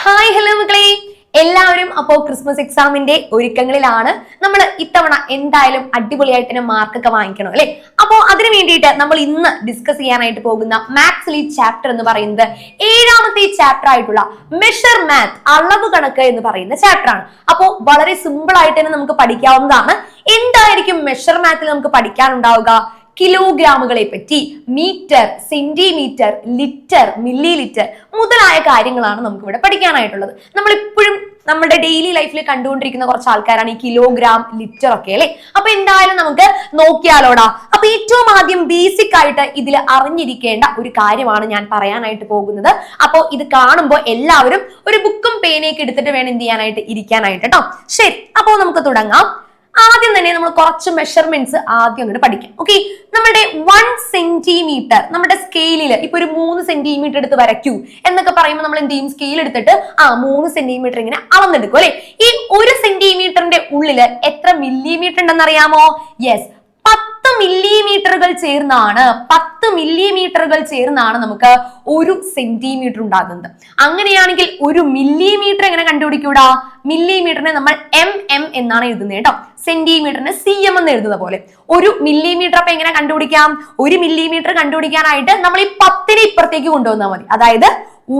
Hi hello മക്കളെ. എല്ലാവരും അപ്പോ ക്രിസ്മസ് എക്സാമിന്റെ ഒരുക്കങ്ങളിലാണ്. നമ്മൾ ഇത്തവണ എന്തായാലും അടിപൊളിയായിട്ട് തന്നെ മാർക്കൊക്കെ വാങ്ങിക്കണം അല്ലെ? അപ്പോ അതിനു വേണ്ടിയിട്ട് നമ്മൾ ഇന്ന് ഡിസ്കസ് ചെയ്യാനായിട്ട് പോകുന്ന മാത്സ് ചാപ്റ്റർ എന്ന് പറയുന്നത് ഏഴാമത്തെ ചാപ്റ്റർ ആയിട്ടുള്ള മെഷർ മാത്ത് അളവ് കണക്ക് എന്ന് പറയുന്ന ചാപ്റ്റർ ആണ്. അപ്പോ വളരെ സിമ്പിൾ ആയിട്ട് തന്നെ നമുക്ക് പഠിക്കാവുന്നതാണ്. എന്തായിരിക്കും മെഷർ മാത്തിൽ നമുക്ക് പഠിക്കാനുണ്ടാവുക? കിലോഗ്രാമുകളെ പറ്റി metre centimetre litre millilitre മുതലായ കാര്യങ്ങളാണ് നമുക്ക് ഇവിടെ പഠിക്കാനായിട്ടുള്ളത്. നമ്മൾ എപ്പോഴും നമ്മുടെ ഡെയിലി ലൈഫിൽ കണ്ടുകൊണ്ടിരിക്കുന്ന കുറച്ച് ആൾക്കാരാണ് ഈ കിലോഗ്രാം ലിറ്റർ ഒക്കെ അല്ലെ? അപ്പൊ എന്തായാലും നമുക്ക് നോക്കിയാലോടാ. അപ്പൊ ഏറ്റവും ആദ്യം ബേസിക് ആയിട്ട് ഇതിൽ അറിഞ്ഞിരിക്കേണ്ട ഒരു കാര്യമാണ് ഞാൻ പറയാനായിട്ട് പോകുന്നത്. അപ്പോൾ ഇത് കാണുമ്പോൾ എല്ലാവരും ഒരു ബുക്കും പേനയൊക്കെ എടുത്തിട്ട് വേണം എന്ത് ചെയ്യാനായിട്ട് ഇരിക്കാനായിട്ട് കേട്ടോ ശരി അപ്പോൾ നമുക്ക് തുടങ്ങാം. ആദ്യം തന്നെ നമ്മൾ കുറച്ച് മെഷർമെന്റ്സ് ആദ്യം അങ്ങോട്ട് പഠിക്കാം. ഓക്കെ നമ്മുടെ വൺ സെന്റിമീറ്റർ നമ്മുടെ സ്കെയിലിൽ ഇപ്പൊ ഒരു മൂന്ന് സെന്റിമീറ്റർ എടുത്ത് വരയ്ക്കൂ എന്നൊക്കെ പറയുമ്പോൾ നമ്മൾ എന്ത് ചെയ്യും? സ്കെയിൽ എടുത്തിട്ട് ആ മൂന്ന് സെന്റിമീറ്റർ ഇങ്ങനെ അളന്നെടുക്കും അല്ലെ? ഈ ഒരു സെന്റിമീറ്ററിന്റെ ഉള്ളിൽ എത്ര മില്ലിമീറ്റർ ഉണ്ടെന്ന് അറിയാമോ? യെസ് പത്ത് മില്ലിമീറ്ററുകൾ ചേർന്നാണ് പത്ത് മില്ലിമീറ്ററുകൾ ചേർന്നാണ് നമുക്ക് ഒരു സെന്റിമീറ്റർ ഉണ്ടാകുന്നത്. അങ്ങനെയാണെങ്കിൽ ഒരു മില്ലിമീറ്റർ എങ്ങനെ കണ്ടുപിടിക്കൂടാ? മില്ലിമീറ്ററിനെ നമ്മൾ എം എം എന്നാണ് എഴുതുന്നത് കേട്ടോ. സെന്റിമീറ്ററിന് സി എം എന്ന് എഴുതുന്ന പോലെ. ഒരു മില്ലിമീറ്റർ അപ്പൊ എങ്ങനെ കണ്ടുപിടിക്കാം? ഒരു മില്ലിമീറ്റർ കണ്ടുപിടിക്കാനായിട്ട് നമ്മൾ ഈ പത്തിനെ ഇപ്പുറത്തേക്ക് കൊണ്ടുവന്നാൽ മതി. അതായത്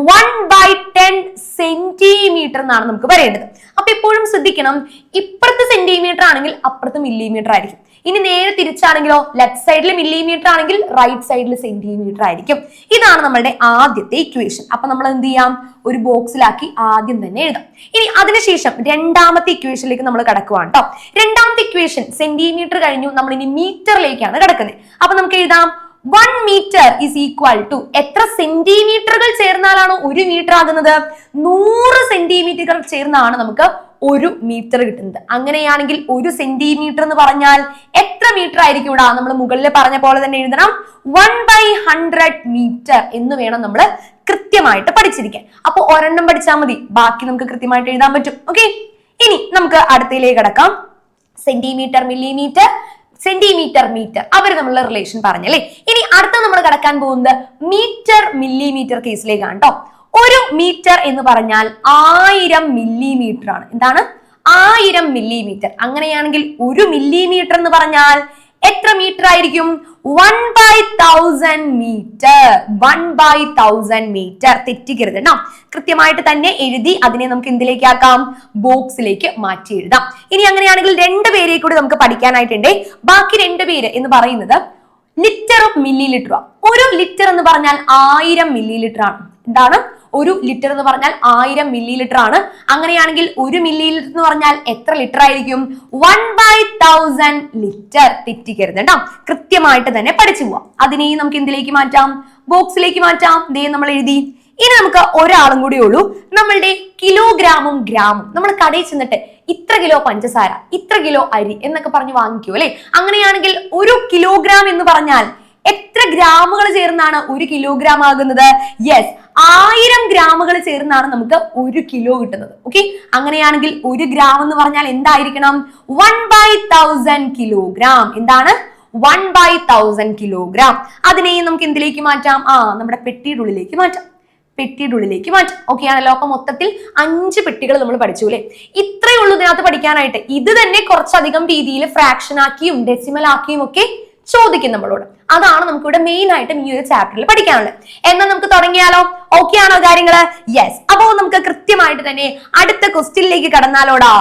വൺ ബൈ ടെൻ സെന്റിമീറ്റർ എന്നാണ് നമുക്ക് പറയേണ്ടത് അപ്പൊ എപ്പോഴും ശ്രദ്ധിക്കണം ഇപ്പുറത്ത് സെന്റിമീറ്റർ ആണെങ്കിൽ അപ്പുറത്ത് മില്ലിമീറ്റർ ആയിരിക്കും. ഇനി നേരെ തിരിച്ചാണെങ്കിലോ ലെഫ്റ്റ് സൈഡിൽ മില്ലിമീറ്റർ ആണെങ്കിൽ റൈറ്റ് സൈഡിൽ സെന്റിമീറ്റർ ആയിരിക്കും. ഇതാണ് നമ്മളുടെ ആദ്യത്തെ ഇക്വേഷൻ അപ്പൊ നമ്മൾ എന്ത് ചെയ്യാം? ഒരു ബോക്സിലാക്കി ആദ്യം തന്നെ എഴുതാം. ഇനി അതിനുശേഷം രണ്ടാമത്തെ ഇക്വേഷനിലേക്ക് നമ്മൾ കിടക്കുവാണ് കേട്ടോ രണ്ടാമത്തെ ഇക്വേഷൻ സെന്റിമീറ്റർ കഴിഞ്ഞു. നമ്മൾ ഇനി മീറ്ററിലേക്കാണ് കിടക്കുന്നത് അപ്പൊ നമുക്ക് എഴുതാം. One metre is equal to എത്ര സെന്റിമീറ്ററുകൾ ചേർന്നാലാണ് ഒരു മീറ്റർ ആകുന്നത്? നൂറ് സെന്റിമീറ്ററുകൾ ചേർന്നാണ് നമുക്ക് ഒരു മീറ്റർ കിട്ടുന്നത്. അങ്ങനെയാണെങ്കിൽ ഒരു സെന്റിമീറ്റർ എന്ന് പറഞ്ഞാൽ എത്ര മീറ്റർ ആയിരിക്കും ഇവിടെ? നമ്മൾ മുകളിൽ പറഞ്ഞ പോലെ തന്നെ എഴുതണം. വൺ ബൈ ഹൺഡ്രഡ് മീറ്റർ എന്ന് വേണം നമ്മൾ കൃത്യമായിട്ട് പഠിച്ചിരിക്കാൻ. അപ്പൊ ഒരെണ്ണം പഠിച്ചാൽ മതി. ബാക്കി നമുക്ക് കൃത്യമായിട്ട് എഴുതാൻ പറ്റും. ഓക്കെ ഇനി നമുക്ക് അടുത്തയിലേക്ക് കിടക്കാം. സെന്റിമീറ്റർ മില്ലിമീറ്റർ സെന്റിമീറ്റർ മീറ്റർ അവർ തമ്മിലുള്ള റിലേഷൻ പറഞ്ഞല്ലേ? ഇനി അടുത്ത നമ്മൾ കടക്കാൻ പോകുന്നത് മീറ്റർ മില്ലിമീറ്റർ കേസിലേക്കാണ് കേട്ടോ ഒരു മീറ്റർ എന്ന് പറഞ്ഞാൽ ആയിരം മില്ലിമീറ്റർ ആണ്. എന്താണ്? ആയിരം മില്ലിമീറ്റർ അങ്ങനെയാണെങ്കിൽ ഒരു മില്ലിമീറ്റർ എന്ന് പറഞ്ഞാൽ എത്ര മീറ്റർ ആയിരിക്കും? One by thousand metre one by thousand metre തെറ്റിക്കരുത് കേട്ടോ കൃത്യമായിട്ട് തന്നെ എഴുതി അതിനെ നമുക്ക് എന്തിലേക്ക് ആക്കാം? ബോക്സിലേക്ക് മാറ്റി എഴുതാം. ഇനി അങ്ങനെയാണെങ്കിൽ രണ്ട് പേരെ കൂടി നമുക്ക് പഠിക്കാനായിട്ടുണ്ട്. ബാക്കി രണ്ട് പേര് എന്ന് പറയുന്നത് ലിറ്റർ ഓഫ് മില്ലി ലിറ്റർ ഒരു ലിറ്റർ എന്ന് പറഞ്ഞാൽ ആയിരം മില്ലി ലിറ്റർ ആണ്. എന്താണ്? ഒരു ലിറ്റർ എന്ന് പറഞ്ഞാൽ ആയിരം മില്ലി ലിറ്റർ ആണ്. അങ്ങനെയാണെങ്കിൽ ഒരു മില്ലി ലിറ്റർ എന്ന് പറഞ്ഞാൽ എത്ര ലിറ്റർ ആയിരിക്കും? വൺ ബൈ തൗസൻഡ് ലിറ്റർ തെറ്റിക്കരുത് കേട്ടോ. കൃത്യമായിട്ട് തന്നെ പഠിച്ചു പോവാം. അതിനെയും നമുക്ക് എന്തിലേക്ക് മാറ്റാം? ബോക്സിലേക്ക് മാറ്റാം. ദേ നമ്മൾ എഴുതി. ഇനി നമുക്ക് ഒരാളും കൂടി ഉള്ളൂ. നമ്മളുടെ കിലോഗ്രാമും ഗ്രാമും. നമ്മൾ കടയിൽ ചെന്നിട്ട് ഇത്ര കിലോ പഞ്ചസാര ഇത്ര കിലോ അരി എന്നൊക്കെ പറഞ്ഞ് വാങ്ങിക്കൂ അല്ലെ? അങ്ങനെയാണെങ്കിൽ ഒരു കിലോഗ്രാം എന്ന് പറഞ്ഞാൽ എത്ര ഗ്രാമുകൾ ചേർന്നാണ് ഒരു കിലോഗ്രാം ആകുന്നത്? യെസ് ആയിരം ഗ്രാമുകൾ ചേർന്നാണ് നമുക്ക് ഒരു കിലോ കിട്ടുന്നത്. ഓക്കെ അങ്ങനെയാണെങ്കിൽ ഒരു ഗ്രാം എന്ന് പറഞ്ഞാൽ എന്തായിരിക്കണം? വൺ ബൈ തൗസൻഡ് കിലോഗ്രാം എന്താണ്? വൺ ബൈ തൗസൻഡ് കിലോഗ്രാം അതിനെയും നമുക്ക് എന്തിലേക്ക് മാറ്റാം? ആ നമ്മുടെ പെട്ടിയുടെ ഉള്ളിലേക്ക് മാറ്റാം. പെട്ടിയുടെ ഉള്ളിലേക്ക് മാറ്റാം. ഓക്കെ ആണല്ലോ? അപ്പൊ മൊത്തത്തിൽ അഞ്ച് പെട്ടികൾ നമ്മൾ പഠിച്ചു അല്ലേ? ഇത്രയേ ഉള്ളൂ ഇതിനകത്ത് പഠിക്കാനായിട്ട്. ഇത് തന്നെ കുറച്ചധികം രീതിയിൽ ഫ്രാക്ഷൻ ആക്കിയും ഡെസിമൽ ആക്കിയും ഒക്കെ ചോദിക്കും നമ്മളോട്. അതാണ് നമുക്ക് ഇവിടെ മെയിൻ ആയിട്ടും ഈ ഒരു ചാപ്റ്ററിൽ പഠിക്കാനുള്ളത്. എന്നാൽ നമുക്ക് തുടങ്ങിയാലോ? ഓക്കെ ആണോ കാര്യങ്ങൾ? യെസ് അപ്പോ നമുക്ക് കൃത്യമായിട്ട് തന്നെ അടുത്ത ക്വസ്റ്റ്യനിലേക്ക് കടന്നാലോടാ.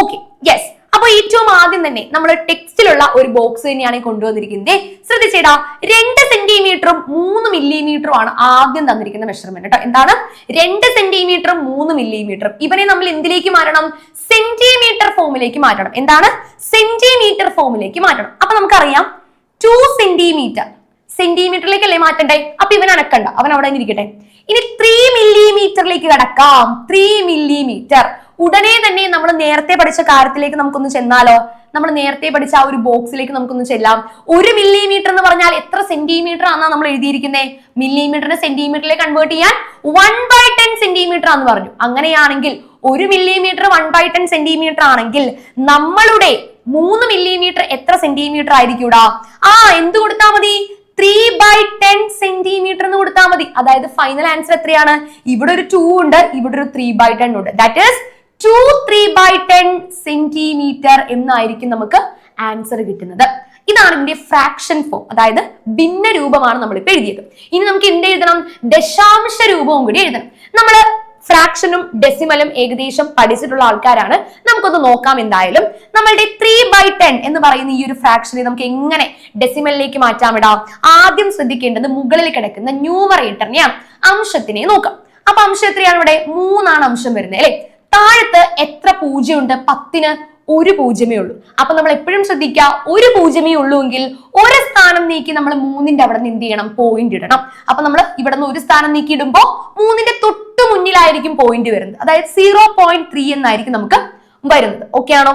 ഓക്കെ യെസ് അപ്പൊ ഏറ്റവും ആദ്യം തന്നെ നമ്മൾ ടെക്സ്റ്റിലുള്ള ഒരു ബോക്സ് തന്നെയാണ് കൊണ്ടുവന്നിരിക്കുന്നത്. ശ്രദ്ധിച്ചേടാ. രണ്ട് സെന്റിമീറ്ററും മൂന്ന് മില്ലിമീറ്ററും ആണ് ആദ്യം തന്നിരിക്കുന്ന മെഷർമെന്റ് കേട്ടോ എന്താണ്? രണ്ട് സെന്റിമീറ്ററും മൂന്ന് മില്ലിമീറ്ററും ഇവനെ നമ്മൾ എന്തിലേക്ക് മാറ്റണം? സെന്റിമീറ്റർ ഫോമിലേക്ക് മാറ്റണം. എന്താണ്? സെന്റിമീറ്റർ ഫോമിലേക്ക് മാറ്റണം. അപ്പൊ നമുക്കറിയാം ടു സെന്റിമീറ്റർ സെന്റിമീറ്ററിലേക്ക് അല്ലേ മാറ്റണ്ടേ? അപ്പൊ ഇവൻ അടക്കണ്ട അവൻ അവിടെ ഇരിക്കട്ടെ. ഇനി ത്രീ മില്ലിമീറ്ററിലേക്ക് കടക്കാം. ത്രീ മില്ലിമീറ്റർ ഉടനെ തന്നെ നമ്മൾ നേരത്തെ പഠിച്ച കാര്യത്തിലേക്ക് നമുക്കൊന്ന് ചെന്നാലോ? നമ്മൾ നേരത്തെ പഠിച്ച ആ ഒരു ബോക്സിലേക്ക് നമുക്കൊന്ന് ചെല്ലാം. ഒരു മില്ലിമീറ്റർ എന്ന് പറഞ്ഞാൽ എത്ര സെന്റിമീറ്റർ ആണ് നമ്മൾ എഴുതിയിരിക്കുന്നത് മില്ലിമീറ്ററിനെ സെന്റിമീറ്ററിലേക്ക് കൺവേർട്ട് ചെയ്യാൻ വൺ ബൈ ടെൻ സെന്റിമീറ്റർ ആണെന്ന് പറഞ്ഞു. അങ്ങനെയാണെങ്കിൽ ഒരു millimetre one by ten centimetre ആണെങ്കിൽ നമ്മളുടെ മൂന്ന് മില്ലിമീറ്റർ എത്ര സെന്റിമീറ്റർ ആയിരിക്കൂടാ? ആ എന്ത് കൊടുത്താൽ മതി? ത്രീ ബൈ ടെൻ സെന്റിമീറ്റർ എന്ന് കൊടുത്താൽ മതി. അതായത് ഫൈനൽ ആൻസർ എത്രയാണ്? ഇവിടെ ഒരു ടു ഉണ്ട് ഇവിടെ ഒരു ത്രീ ബൈ ടെൻ ഉണ്ട്. That is two three by ten centimetre എന്നായിരിക്കും നമുക്ക് ആൻസർ കിട്ടുന്നത്. ഇതാണ് ഇതിന്റെ ഫ്രാക്ഷൻ ഫോം അതായത് ഭിന്ന രൂപമാണ് നമ്മൾ ഇപ്പൊ എഴുതിയത്. ഇനി നമുക്ക് എന്ത് എഴുതണം? ദശാംശ രൂപവും കൂടി എഴുതണം. നമ്മൾ ഫ്രാക്ഷനും ഡെസിമലും ഏകദേശം പഠിച്ചിട്ടുള്ള ആൾക്കാരാണ്. നമുക്കൊന്ന് നോക്കാം എന്തായാലും. നമ്മളുടെ ത്രീ ബൈ ടെൻ എന്ന് പറയുന്ന ഈ ഒരു ഫ്രാക്ഷനെ നമുക്ക് എങ്ങനെ ഡെസിമലിലേക്ക് മാറ്റാം വിടാം ആദ്യം ശ്രദ്ധിക്കേണ്ടത് മുകളിൽ കിടക്കുന്ന ന്യൂമറേറ്ററിനെയാണ് അംശത്തിനെ നോക്കാം. അപ്പൊ അംശം എത്രയാണ് ഇവിടെ? മൂന്നാണ് അംശം വരുന്നത് അല്ലെ? താഴത്ത് എത്ര പൂജ്യമുണ്ട്? പത്തിന് ഒരു പൂജ്യമേ ഉള്ളൂ. അപ്പൊ നമ്മൾ എപ്പോഴും ശ്രദ്ധിക്കുക ഒരു പൂജ്യമേ ഉള്ളൂ എങ്കിൽ ഒരു സ്ഥാനം നീക്കി നമ്മൾ മൂന്നിന്റെ അവിടെ നിന്ന് എന്ത് ചെയ്യണം? പോയിന്റ് ഇടണം. അപ്പൊ നമ്മൾ ഇവിടെ നിന്ന് ഒരു സ്ഥാനം നീക്കി ഇടുമ്പോൾ മൂന്നിന്റെ തൊട്ട് മുന്നിലായിരിക്കും പോയിന്റ് വരുന്നത്. അതായത് സീറോ പോയിന്റ് ത്രീ എന്നായിരിക്കും നമുക്ക് വരുന്നത്. ഓക്കെ ആണോ?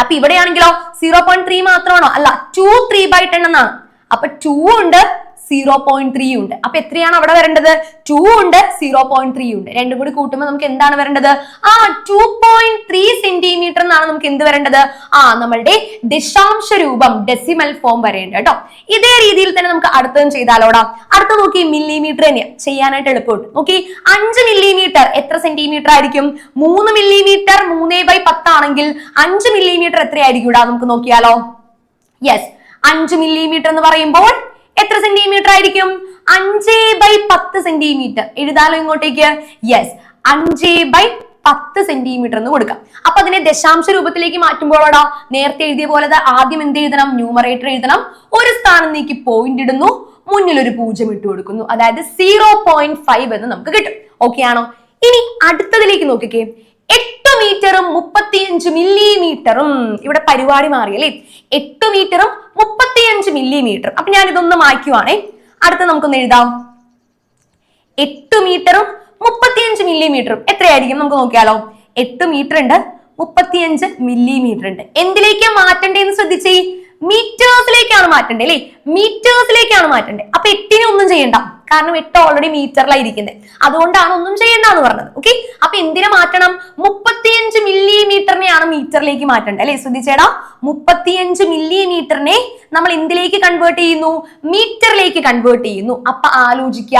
അപ്പൊ ഇവിടെയാണെങ്കിലോ സീറോ പോയിന്റ് ത്രീ മാത്രമാണോ? അല്ല ടു ത്രീ ബൈ ടെൻ എന്നാണ്. അപ്പൊ ടു ഉണ്ട് സീറോ പോയിന്റ് ത്രീ ഉണ്ട്. അപ്പൊ എത്രയാണ് അവിടെ വരേണ്ടത്? ടു ഉണ്ട് സീറോ പോയിന്റ് ത്രീ ഉണ്ട്. രണ്ടും കൂടി കൂട്ടുമ്പോൾ നമുക്ക് എന്താണ് വരേണ്ടത്? ആ ടു പോയിന്റ് ത്രീ സെന്റിമീറ്റർ എന്നാണ് നമുക്ക് എന്ത് വരേണ്ടത്? ആ നമ്മളുടെ ദശാംശ രൂപം ഡെസിമൽ ഫോം വരേണ്ടത് കേട്ടോ. ഇതേ രീതിയിൽ തന്നെ നമുക്ക് അടുത്തതും ചെയ്താലോടാ. അടുത്ത നോക്കി മില്ലിമീറ്റർ തന്നെ ചെയ്യാനായിട്ട് എളുപ്പമുണ്ട്. നോക്കി അഞ്ച് മില്ലിമീറ്റർ എത്ര സെന്റിമീറ്റർ ആയിരിക്കും? മൂന്ന് മില്ലിമീറ്റർ മൂന്നേ ബൈ പത്താണെങ്കിൽ അഞ്ച് മില്ലിമീറ്റർ എത്രയായിരിക്കും ഇടാ നമുക്ക് നോക്കിയാലോ. യെസ് അഞ്ച് മില്ലിമീറ്റർ എന്ന് പറയുമ്പോൾ എത്ര സെന്റിമീറ്റർ ആയിരിക്കും? അഞ്ച് ബൈ പത്ത് സെന്റിമീറ്റർ എഴുതാലോ ഇങ്ങോട്ടേക്ക്. യെസ് അഞ്ച് ബൈ പത്ത് സെന്റിമീറ്റർ എന്ന് കൊടുക്കാം. അപ്പൊ അതിനെ ദശാംശ രൂപത്തിലേക്ക് മാറ്റുമ്പോഴോടാ നേരത്തെ എഴുതിയ പോലെ ആദ്യം എന്ത് എഴുതണം? ന്യൂമറേറ്റർ എഴുതണം. ഒരു സ്ഥാനം നീക്കി പോയിന്റ് ഇടുന്നു. മുന്നിൽ ഒരു പൂജ്യം ഇട്ട് കൊടുക്കുന്നു. അതായത് സീറോ പോയിന്റ് ഫൈവ് എന്ന് നമുക്ക് കിട്ടും. ഓക്കെ ആണോ? ഇനി അടുത്തതിലേക്ക് നോക്കിക്കേ. എട്ട് മീറ്ററും മുപ്പത്തിയഞ്ച് മില്ലിമീറ്ററും ഇവിടെ പരിപാടി മാറി അല്ലേ? എട്ട് മീറ്ററും മുപ്പത്തിയഞ്ച് മില്ലിമീറ്ററും അപ്പൊ ഞാൻ ഇതൊന്ന് മായ്ക്കുവാണേ. അടുത്ത നമുക്കൊന്ന് എഴുതാം. എട്ട് മീറ്ററും മുപ്പത്തിയഞ്ച് മില്ലിമീറ്ററും എത്രയായിരിക്കും? നമുക്ക് നോക്കിയാലോ. എട്ട് മീറ്റർ ഉണ്ട് മുപ്പത്തിയഞ്ച് മില്ലിമീറ്റർ ഉണ്ട്. എന്തിലേക്കാ മാറ്റണ്ടേന്ന് ശ്രദ്ധിച്ചേ? മീറ്റേഴ്സിലേക്കാണ് മാറ്റേണ്ടത് അല്ലേ? മീറ്റേഴ്സിലേക്കാണ് മാറ്റേണ്ടത് അപ്പൊ എട്ടിനെ ഒന്നും ചെയ്യണ്ട. കാരണം എട്ട് ഓൾറെഡി മീറ്ററിലായിരിക്കുന്നത് അതുകൊണ്ടാണ് ഒന്നും ചെയ്യണ്ട എന്ന് പറഞ്ഞത് ഓക്കെ അപ്പൊ എന്തിനെ മാറ്റണം? മുപ്പത്തിയഞ്ച് മില്ലിമീറ്ററിനെയാണ് മീറ്ററിലേക്ക് മാറ്റേണ്ടത് അല്ലെ? ശ്രദ്ധിച്ചേടാ മുപ്പത്തിയഞ്ച് മില്ലിമീറ്ററിനെ നമ്മൾ എന്തിലേക്ക് കൺവേർട്ട് ചെയ്യുന്നു? മീറ്ററിലേക്ക് കൺവേർട്ട് ചെയ്യുന്നു. അപ്പൊ ആലോചിക്ക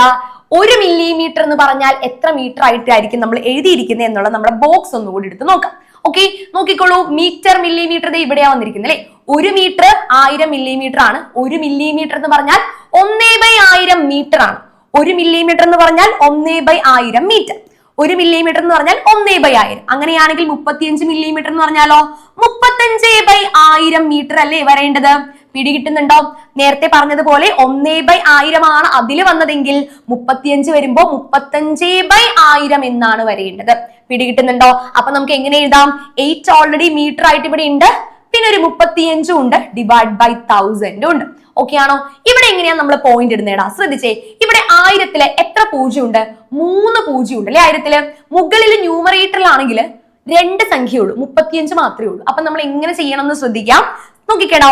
ഒരു മില്ലിമീറ്റർ എന്ന് പറഞ്ഞാൽ എത്ര മീറ്റർ ആയിട്ടായിരിക്കും നമ്മൾ എഴുതിയിരിക്കുന്നത് എന്നുള്ള നമ്മുടെ ബോക്സ് ഒന്നുകൂടി എടുത്ത് നോക്കാം. ഓക്കെ നോക്കിക്കോളൂ. മീറ്റർ മില്ലിമീറ്റർ ദേ ഇവിടെയാ വന്നിരിക്കുന്നത് അല്ലെ? ഒരു മീറ്റർ ആയിരം മില്ലിമീറ്റർ ആണ്. ഒരു മില്ലിമീറ്റർ എന്ന് പറഞ്ഞാൽ ഒന്നേ ബൈ ആയിരം മീറ്റർ ആണ്. ഒരു മില്ലിമീറ്റർ എന്ന് പറഞ്ഞാൽ ഒന്നേ ബൈ ആയിരം മീറ്റർ ഒരു മില്ലിമീറ്റർ എന്ന് പറഞ്ഞാൽ ഒന്നേ ബൈ ആയിരം. അങ്ങനെയാണെങ്കിൽ മുപ്പത്തിയഞ്ച് മില്ലിമീറ്റർ എന്ന് പറഞ്ഞാലോ? മുപ്പത്തഞ്ച് ബൈ ആയിരം മീറ്റർ അല്ലേ വരേണ്ടത്? പിടികിട്ടുന്നുണ്ടോ? നേരത്തെ പറഞ്ഞതുപോലെ ഒന്നേ ബൈ ആയിരമാണ് അതിൽ വന്നതെങ്കിൽ മുപ്പത്തിയഞ്ച് വരുമ്പോ മുപ്പത്തഞ്ച് ബൈ ആയിരം എന്നാണ് വരേണ്ടത്. പിടികിട്ടുന്നുണ്ടോ? അപ്പൊ നമുക്ക് എങ്ങനെ എഴുതാം? എയ്റ്റ് ഓൾറെഡി മീറ്റർ ആയിട്ട് ഇവിടെ ഉണ്ട്. പിന്നെ ഒരു മുപ്പത്തിയഞ്ചും ഉണ്ട്. ഡിവൈഡ് ബൈ തൗസൻഡും ഉണ്ട്. ഓക്കെ ആണോ? ഇവിടെ എങ്ങനെയാ നമ്മൾ പോയിന്റ് ഇടുന്നേടാ? ശ്രദ്ധിച്ചേ. ഇവിടെ ആയിരത്തിൽ എത്ര പൂജ്യം ഉണ്ട് മൂന്ന് പൂജ്യം ഉണ്ട് അല്ലെ ആയിരത്തിൽ? മുകളിൽ ന്യൂമറേറ്ററിലാണെങ്കിൽ രണ്ട് സംഖ്യയുള്ളൂ. മുപ്പത്തിയഞ്ച് മാത്രമേ ഉള്ളൂ. അപ്പൊ നമ്മൾ എങ്ങനെ ചെയ്യണം എന്ന് ശ്രദ്ധിക്കാം. നോക്കിക്കേടാ.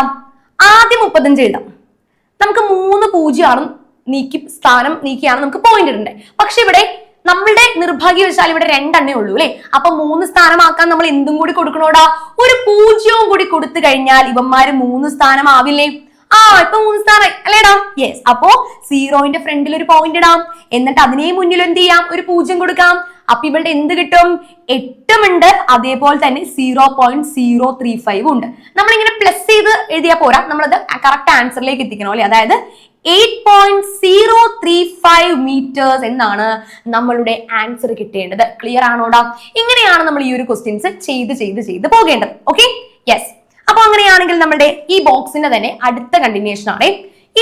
ആദ്യം മുപ്പത്തഞ്ച് എഴുതാം. നമുക്ക് മൂന്ന് പൂജ്യമാണ് നീക്കി സ്ഥാനം നീക്കിയാണ് നമുക്ക് പോയിന്റ് ഇടണ്ടേ. പക്ഷെ ഇവിടെ നമ്മളുടെ നിർഭാഗ്യവശാൽ ഇവിടെ രണ്ടെണ്ണേ ഉള്ളൂ അല്ലെ? അപ്പൊ മൂന്ന് സ്ഥാനമാക്കാൻ നമ്മൾ എന്തും കൂടി കൊടുക്കണോടാ? ഒരു പൂജ്യവും കൂടി കൊടുത്തു കഴിഞ്ഞാൽ ഇവന്മാര് മൂന്ന് സ്ഥാനമാവില്ലേ? ആ ഇപ്പൊ മൂന്ന് സ്ഥാനം അല്ലേടാ? യെസ് അപ്പോ സീറോയിന്റെ ഫ്രണ്ടിൽ ഒരു പോയിന്റ് ഇടാം. എന്നിട്ട് അതിനെ മുന്നിൽ എന്ത് ചെയ്യാം? ഒരു പൂജ്യം കൊടുക്കാം. അപ്പൊ ഇവിടെ എന്ത് കിട്ടും? എട്ടുമുണ്ട് അതേപോലെ തന്നെ zero point zero three five ഉണ്ട്. നമ്മളിങ്ങനെ പ്ലസ് ചെയ്ത് എഴുതിയാൽ പോരാ. നമ്മളത് കറക്റ്റ് ആൻസറിലേക്ക് എത്തിക്കണം അല്ലേ? അതായത് eight point zero three five meters എന്നാണ് നമ്മളുടെ ആൻസർ കിട്ടേണ്ടത്. ക്ലിയർ ആണോടാ? ഇങ്ങനെയാണ് നമ്മൾ ഈ ഒരു ക്വസ്റ്റ്യൻസ് ചെയ്ത് ചെയ്ത് ചെയ്ത് പോകേണ്ടത്. ഓക്കെ യെസ് അപ്പൊ അങ്ങനെയാണെങ്കിൽ നമ്മുടെ ഈ ബോക്സിന്റെ തന്നെ അടുത്ത കണ്ടിന്യൂഷൻ ആണ്.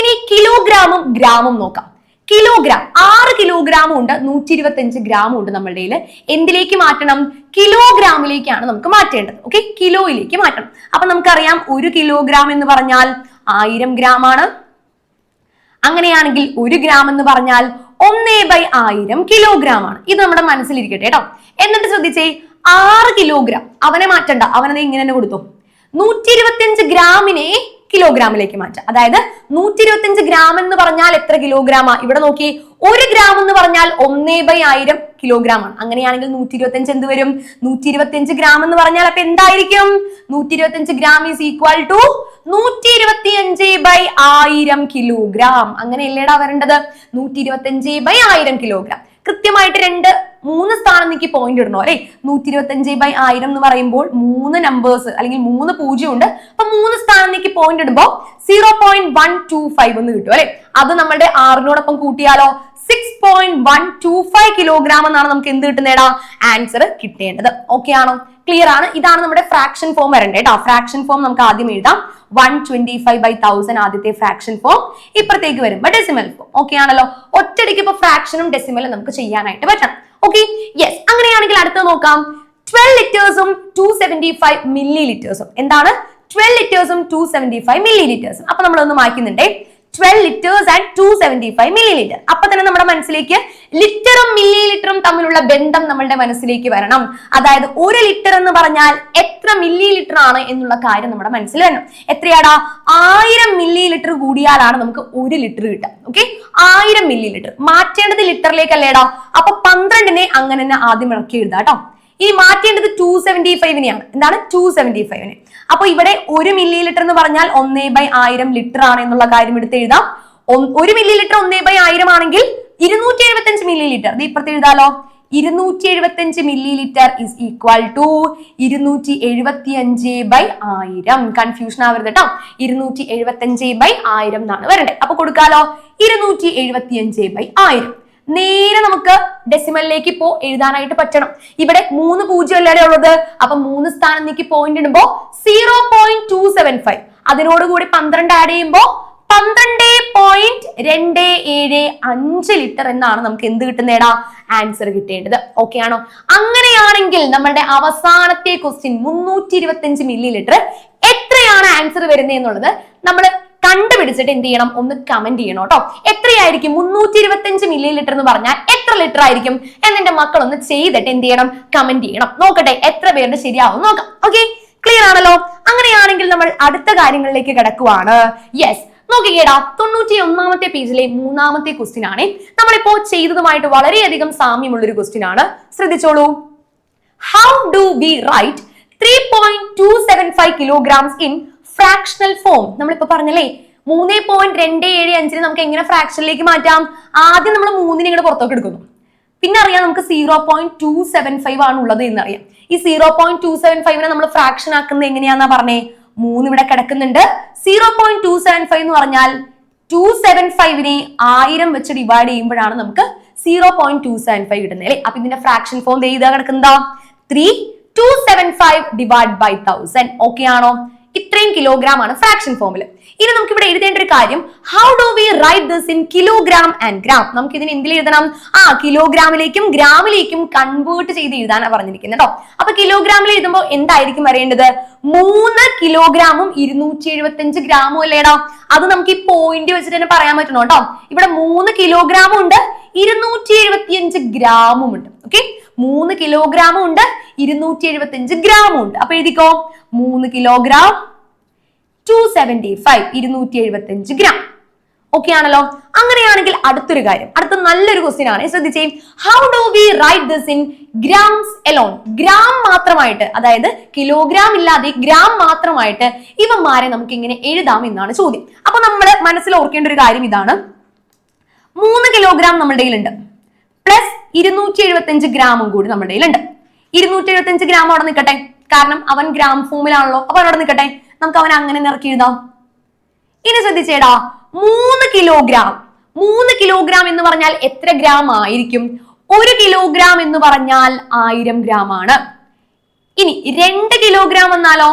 ഇനി കിലോഗ്രാമും ഗ്രാമും നോക്കാം. കിലോഗ്രാം ആറ് കിലോഗ്രാമും ഉണ്ട് നൂറ്റി ഇരുപത്തി അഞ്ച് ഗ്രാമും ഉണ്ട് നമ്മളുടെ കയ്യിൽ എന്തിലേക്ക് മാറ്റണം? കിലോഗ്രാമിലേക്കാണ് നമുക്ക് മാറ്റേണ്ടത്. ഓക്കെ കിലോയിലേക്ക് മാറ്റണം. അപ്പൊ നമുക്കറിയാം ഒരു കിലോഗ്രാം എന്ന് പറഞ്ഞാൽ ആയിരം ഗ്രാം ആണ്. അങ്ങനെയാണെങ്കിൽ ഒരു ഗ്രാം എന്ന് പറഞ്ഞാൽ ഒന്നേ ബൈ ആയിരം കിലോഗ്രാം ആണ്. ഇത് നമ്മുടെ മനസ്സിലിരിക്കട്ടെ കേട്ടോ. എന്നിട്ട് ശ്രദ്ധിച്ചേ ആറ് കിലോഗ്രാം അവനെ മാറ്റണ്ട. അവനത് ഇങ്ങനെ തന്നെ കൊടുത്തു. നൂറ്റി ഇരുപത്തിയഞ്ച് ഗ്രാമിനെ കിലോഗ്രാമിലേക്ക് മാറ്റാം. അതായത് നൂറ്റി ഇരുപത്തിയഞ്ച് ഗ്രാം എന്ന് പറഞ്ഞാൽ എത്ര കിലോഗ്രാമാ ഇവിടെ നോക്കി ഒരു ഗ്രാം എന്ന് പറഞ്ഞാൽ ഒന്നേ ബൈ ആയിരം കിലോഗ്രാം ആണ്. അങ്ങനെയാണെങ്കിൽ നൂറ്റി ഇരുപത്തിയഞ്ച് എന്ത് വരും? നൂറ്റി ഇരുപത്തിയഞ്ച് ഗ്രാം എന്ന് പറഞ്ഞാൽ അപ്പൊ എന്തായിരിക്കും? നൂറ്റി ഇരുപത്തിയഞ്ച് ഗ്രാം ഈസ് ഈക്വൽ ടു നൂറ്റി ഇരുപത്തിയഞ്ച് ബൈ ആയിരം കിലോഗ്രാം. അങ്ങനെയല്ലേടാ വരേണ്ടത്? നൂറ്റി ഇരുപത്തിയഞ്ച് ബൈ ആയിരം കിലോഗ്രാം. കൃത്യമായിട്ട് രണ്ട് മൂന്ന് സ്ഥാനം നീക്കി പോയിന്റ് ഇടണോ? അല്ലെ നൂറ്റി ഇരുപത്തി അഞ്ച് ബൈ ആയിരം എന്ന് പറയുമ്പോൾ മൂന്ന് നമ്പേഴ്സ് അല്ലെങ്കിൽ മൂന്ന് പൂജ്യം ഉണ്ട്. അപ്പൊ മൂന്ന് സ്ഥാനം പോയിന്റ് ഇടുമ്പോൾ zero point one two five എന്ന് കിട്ടും അല്ലെ? അത് നമ്മുടെ ആറിനോടൊപ്പം കൂട്ടിയാലോ? Six point one two five kilogram എന്നാണ് നമുക്ക് എന്ത് കിട്ടുന്നേടാ? ആൻസർ കിട്ടേണ്ടത്. ഓക്കെ ആണോ? ക്ലിയർ ആണ്? ഇതാണ് നമ്മുടെ ഫ്രാക്ഷൻ ഫോം വരണ്ടേ കേട്ടോ ഫ്രാക്ഷൻ ഫോം നമുക്ക് ആദ്യം എഴുതാം. One twenty five by thousand ആദ്യത്തെ ഫ്രാക്ഷൻ ഫോം ഇപ്പുറത്തേക്ക് വരുമ്പോ ഡെസിമൽ ഫോം ഓക്കെ ആണല്ലോ? ഒറ്റയടിക്ക് ഇപ്പൊ ഫ്രാക്ഷനും ഡെസിമലും നമുക്ക് ചെയ്യാനായിട്ട് പറ്റണം. ഓക്കെ യെസ് അങ്ങനെയാണെങ്കിൽ അടുത്ത് നോക്കാം. ട്വൽവ് ലിറ്റേഴ്സും ടു സെവന്റി ഫൈവ് മില്ലി ലിറ്റേഴ്സും എന്താണ്? ട്വൽവ് ലിറ്റേഴ്സും ടു സെവന്റി ഫൈവ് മില്ലി ലിറ്റേഴ്സും അപ്പൊ നമ്മളൊന്ന് മാറ്റുന്നുണ്ടേ twelve litres and two seventy five millilitre അപ്പൊ തന്നെ നമ്മുടെ മനസ്സിലേക്ക് ലിറ്ററും മില്ലി ലിറ്ററും തമ്മിലുള്ള ബന്ധം നമ്മളുടെ മനസ്സിലേക്ക് വരണം. അതായത് ഒരു ലിറ്റർ എന്ന് പറഞ്ഞാൽ എത്ര മില്ലി ലിറ്റർ ആണ് എന്നുള്ള കാര്യം നമ്മുടെ മനസ്സിൽ വരണം. എത്രയാടാ? ആയിരം മില്ലി ലിറ്റർ കൂടിയാലാണ് നമുക്ക് ഒരു ലിറ്റർ കിട്ടുക. ഓക്കെ ആയിരം മില്ലി ലിറ്റർ മാറ്റേണ്ടത് ലിറ്ററിലേക്കല്ലേടാ? അപ്പൊ പന്ത്രണ്ടിനെ അങ്ങനെ തന്നെ ആദ്യം ഇറക്കി എഴുതാം കേട്ടോ. ഈ മാറ്റേണ്ടത് ടു സെവന്റി ഫൈവിനെയാണ് എന്താണ്? ടു സെവന്റി ഫൈവിന് അപ്പൊ ഇവിടെ ഒരു മില്ലി ലിറ്റർ എന്ന് പറഞ്ഞാൽ ഒന്നേ ബൈ ആയിരം ലിറ്റർ ആണ് എന്നുള്ള കാര്യം എടുത്ത് എഴുതാം. ഒരു മില്ലി ലിറ്റർ ഒന്നേ ബൈ ആയിരം ആണെങ്കിൽ ഇരുന്നൂറ്റി എഴുപത്തി അഞ്ച് മില്ലി ലിറ്റർ ഇത് ഇപ്പുറത്ത് എഴുതാലോ. ഇരുന്നൂറ്റി എഴുപത്തി അഞ്ച് millilitre is equal to ഇരുന്നൂറ്റി എഴുപത്തി അഞ്ച് ബൈ ആയിരം. കൺഫ്യൂഷൻ ആവരുത് കേട്ടോ ഇരുന്നൂറ്റി എഴുപത്തി അഞ്ച് ബൈ ആയിരം എന്നാണ് വരണ്ടേ അപ്പൊ കൊടുക്കാലോ. ഇരുന്നൂറ്റി എഴുപത്തി അഞ്ച് ബൈ ആയിരം. നേരെ നമുക്ക് ഡെസിമലിലേക്ക് പോ എഴുതാനായിട്ട് പറ്റണം. ഇവിടെ മൂന്ന് പൂജ്യം അല്ലേ ഉള്ളത്? അപ്പൊ മൂന്ന് സ്ഥാനം നീക്കി പോയിന്റ് ഇടുമ്പോ zero point two seven five അതിനോടുകൂടി പന്ത്രണ്ട് ആഡ് ചെയ്യുമ്പോൾ പന്ത്രണ്ട് പോയിന്റ് രണ്ട് ഏഴ് അഞ്ച് ലിറ്റർ എന്നാണ് നമുക്ക് എന്ത് കിട്ടുന്നേടാ? ആൻസർ കിട്ടേണ്ടത്. ഓക്കെ ആണോ? അങ്ങനെയാണെങ്കിൽ നമ്മളുടെ അവസാനത്തെ ക്വസ്റ്റ്യൻ മുന്നൂറ്റി ഇരുപത്തി അഞ്ച് മില്ലി ലിറ്റർ എത്രയാണ് ആൻസർ വരുന്നത് എന്നുള്ളത് നമ്മൾ കണ്ടുപിടിച്ചിട്ട് എന്ത് ചെയ്യണം? ഒന്ന് കമന്റ് ചെയ്യണം കേട്ടോ എത്രയായിരിക്കും? മുന്നൂറ്റി ഇരുപത്തി അഞ്ച് മില്ലി ലിറ്റർ എന്ന് പറഞ്ഞാൽ എത്ര ലിറ്റർ ആയിരിക്കും? എന്നെ മക്കൾ ഒന്ന് ചെയ്തിട്ട് എന്ത് ചെയ്യണം? കമന്റ് ചെയ്യണം. നോക്കട്ടെ എത്ര പേരുടെ ശരിയാവും? നോക്കാം. ഓക്കെ ക്ലിയർ ആണല്ലോ? അങ്ങനെയാണെങ്കിൽ നമ്മൾ അടുത്ത കാര്യങ്ങളിലേക്ക് കിടക്കുവാണ്. യെസ് നോക്കിക്കേടാ തൊണ്ണൂറ്റി ഒന്നാമത്തെ പേജിലെ മൂന്നാമത്തെ ക്വസ്റ്റ്യൻ ആണ്. നമ്മളിപ്പോ ചെയ്തതുമായിട്ട് വളരെയധികം സാമ്യമുള്ള ഒരു ക്വസ്റ്റ്യൻ ആണ്. ശ്രദ്ധിച്ചോളൂ. How do we write three point two seven five kilograms in fractional form നമ്മളിപ്പോ പറഞ്ഞല്ലേ മൂന്ന് പോയിന്റ് രണ്ട് ഏഴ് അഞ്ചിന് നമുക്ക് എങ്ങനെ ഫ്രാക്ഷനിലേക്ക് മാറ്റാം? ആദ്യം നമ്മൾ മൂന്നിനെ ഇങ്ങോട്ട് പുറത്തേക്ക് എടുക്കുന്നു. പിന്നെ അറിയാം നമുക്ക് zero point two seven five ആണ് ഉള്ളത് എന്നറിയാം ഈ സീറോ പോയിന്റ് ടു സെവൻ ഫൈവിനെ നമ്മൾ ഫ്രാക്ഷൻ ആക്കുന്നത് എങ്ങനെയാന്നാ പറഞ്ഞേ? മൂന്ന് ഇവിടെ കിടക്കുന്നുണ്ട്. Zero point two seven five എന്ന് പറഞ്ഞാൽ ടു സെവൻ ഫൈവിനെ ആയിരം വെച്ച് ഡിവൈഡ് ചെയ്യുമ്പോഴാണ് നമുക്ക് zero point two seven five കിട്ടുന്നത് അല്ലേ? അപ്പൊ ഇതിന്റെ ഫ്രാക്ഷൻ ഫോം ചെയ്താ കിടക്കുന്നതാ. Three two seven five divide by thousand okay ആണോ? ഇത്രയും കിലോഗ്രാം ആണ് ഫ്രാക്ഷൻ ഫോമിൽ ഇനി നമുക്ക് ഇവിടെ എഴുതേണ്ട ഒരു കാര്യം. How do we write this in kilogram and gram നമുക്ക് ഇതിന് എന്തിൽ എഴുതണം? ആ കിലോഗ്രാമിലേക്കും ഗ്രാമിലേക്കും കൺവേർട്ട് ചെയ്ത് എഴുതാനാണ് പറഞ്ഞിരിക്കുന്നത് കേട്ടോ അപ്പൊ കിലോഗ്രാമിൽ എഴുതുമ്പോൾ എന്തായിരിക്കും വരേണ്ടത് മൂന്ന് കിലോഗ്രാമും ഇരുന്നൂറ്റി എഴുപത്തി അഞ്ച് ഗ്രാമും അല്ലേടാ അത് നമുക്ക് ഈ പോയിന്റ് വെച്ചിട്ട് തന്നെ പറയാൻ പറ്റണം കേട്ടോ ഇവിടെ മൂന്ന് കിലോഗ്രാമും ഉണ്ട് ഇരുന്നൂറ്റി എഴുപത്തി അഞ്ച് ഗ്രാമും ഉണ്ട്. ഓക്കെ മൂന്ന് കിലോഗ്രാമും ഉണ്ട് ഇരുന്നൂറ്റി എഴുപത്തി അഞ്ച് ഗ്രാമും ഉണ്ട്. അപ്പൊ എഴുതിക്കോ? മൂന്ന് കിലോഗ്രാം ടു സെവന്റി ഫൈവ് ഇരുന്നൂറ്റി എഴുപത്തി ഗ്രാം ഓക്കെ ആണല്ലോ? അങ്ങനെയാണെങ്കിൽ അടുത്തൊരു കാര്യം. അടുത്ത നല്ലൊരു ക്വസ്റ്റ്യൻ ആണ്. ശ്രദ്ധിച്ചേ how do we write this in grams alone gram മാത്രമായിട്ട് അതായത് കിലോഗ്രാം ഇല്ലാതെ ഗ്രാം മാത്രമായിട്ട് ഇവന്മാരെ നമുക്ക് ഇങ്ങനെ എഴുതാം എന്നാണ് ചോദ്യം. അപ്പൊ നമ്മൾ മനസ്സിൽ ഓർക്കേണ്ട ഒരു കാര്യം ഇതാണ്. മൂന്ന് കിലോഗ്രാം നമ്മുടെ കയ്യിലുണ്ട്. പ്ലസ് ഇരുന്നൂറ്റി എഴുപത്തി അഞ്ച് ഗ്രാമും കൂടി നമ്മുടെ കയ്യിലുണ്ട്. ഇരുന്നൂറ്റി എഴുപത്തി അഞ്ച് ഗ്രാം അവിടെ നിൽക്കട്ടെ. കാരണം അവൻ ഗ്രാം ഫോമിലാണല്ലോ അപ്പൊ അവിടെ നിൽക്കട്ടെ. നമുക്ക് അവൻ അങ്ങനെ നിറക്കി എഴുതാം. ഇനി ശ്രദ്ധിച്ചേടാ മൂന്ന് കിലോഗ്രാം മൂന്ന് കിലോഗ്രാം എന്ന് പറഞ്ഞാൽ എത്ര ഗ്രാം ആയിരിക്കും? ഒരു കിലോഗ്രാം എന്ന് പറഞ്ഞാൽ ആയിരം ഗ്രാം ആണ്. ഇനി രണ്ട് കിലോഗ്രാം വന്നാലോ?